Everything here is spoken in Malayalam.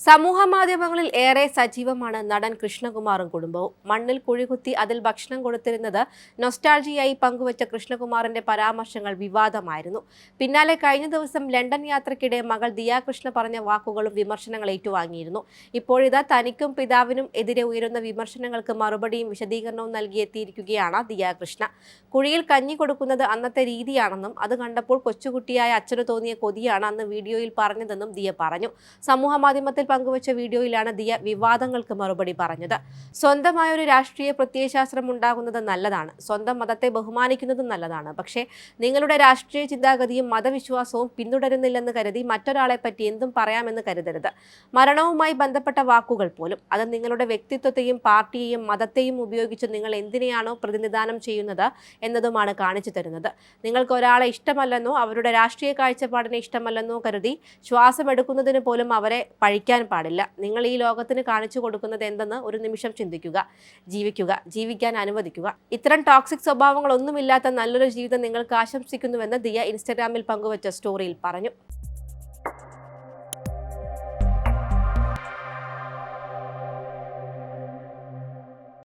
സമൂഹ മാധ്യമങ്ങളിൽ ഏറെ സജീവമാണ് നടൻ കൃഷ്ണകുമാറും കുടുംബവും. മണ്ണിൽ കുഴികുത്തി അതിൽ ഭക്ഷണം കൊടുത്തിരുന്നത് നൊസ്റ്റാൾജിയായി പങ്കുവച്ച കൃഷ്ണകുമാറിന്റെ പരാമർശങ്ങൾ വിവാദമായിരുന്നു. പിന്നാലെ കഴിഞ്ഞ ദിവസം ലണ്ടൻ യാത്രക്കിടെ മകൾ ദിയാ കൃഷ്ണ പറഞ്ഞ വാക്കുകളും വിമർശനങ്ങൾ ഏറ്റുവാങ്ങിയിരുന്നു. ഇപ്പോഴിതാ തനിക്കും പിതാവിനും എതിരെ ഉയരുന്ന വിമർശനങ്ങൾക്ക് മറുപടിയും വിശദീകരണവും നൽകിയെത്തിയിരിക്കുകയാണ് ദിയാ കൃഷ്ണ കുഴിയിൽ കഞ്ഞി കൊടുക്കുന്നത് അന്നത്തെ രീതിയാണെന്നും അത് കണ്ടപ്പോൾ കൊച്ചുകുട്ടിയായ അച്ഛന് തോന്നിയ കൊതിയാണ് അന്ന് വീഡിയോയിൽ പറഞ്ഞതെന്നും ദിയ പറഞ്ഞു. സമൂഹ മാധ്യമത്തിൽ പങ്കുവച്ച വീഡിയോയിലാണ് ദിയ വിവാദങ്ങൾക്ക് മറുപടി പറഞ്ഞത്. സ്വന്തമായ ഒരു രാഷ്ട്രീയ പ്രത്യയശാസ്ത്രം ഉണ്ടാകുന്നത് നല്ലതാണ്. സ്വന്തം മതത്തെ ബഹുമാനിക്കുന്നതും നല്ലതാണ്. പക്ഷേ നിങ്ങളുടെ രാഷ്ട്രീയ ചിന്താഗതിയും മതവിശ്വാസവും പിന്തുടരുന്നില്ലെന്ന് കരുതി മറ്റൊരാളെ പറ്റി എന്തും പറയാമെന്ന് കരുതരുത്. മരണവുമായി ബന്ധപ്പെട്ട വാക്കുകൾ പോലും അത് നിങ്ങളുടെ വ്യക്തിത്വത്തെയും പാർട്ടിയെയും മതത്തെയും ഉപയോഗിച്ച് നിങ്ങൾ എന്തിനെയാണോ പ്രതിനിധാനം ചെയ്യുന്നത് എന്നതുമാണ് കാണിച്ചു തരുന്നത്. നിങ്ങൾക്ക് ഒരാളെ ഇഷ്ടമല്ലെന്നോ അവരുടെ രാഷ്ട്രീയ കാഴ്ചപ്പാടിനെ ഇഷ്ടമല്ലെന്നോ കരുതി ശ്വാസമെടുക്കുന്നതിന് പോലും അവരെ പഴിക്കാൻ പാടില്ല. നിങ്ങൾ ഈ ലോകത്തിന് കാണിച്ചു കൊടുക്കുന്നത് എന്തെന്ന് ഒരു നിമിഷം ചിന്തിക്കുക ജീവിക്കുക ജീവിക്കാൻ അനുവദിക്കുക. ഇത്തരം ടോക്സിക് സ്വഭാവങ്ങളൊന്നുമില്ലാത്ത നല്ലൊരു ജീവിതം നിങ്ങൾക്ക് ആശംസിക്കുന്നുവെന്ന് ദിയ ഇൻസ്റ്റഗ്രാമിൽ പങ്കുവച്ച സ്റ്റോറിയിൽ പറഞ്ഞു.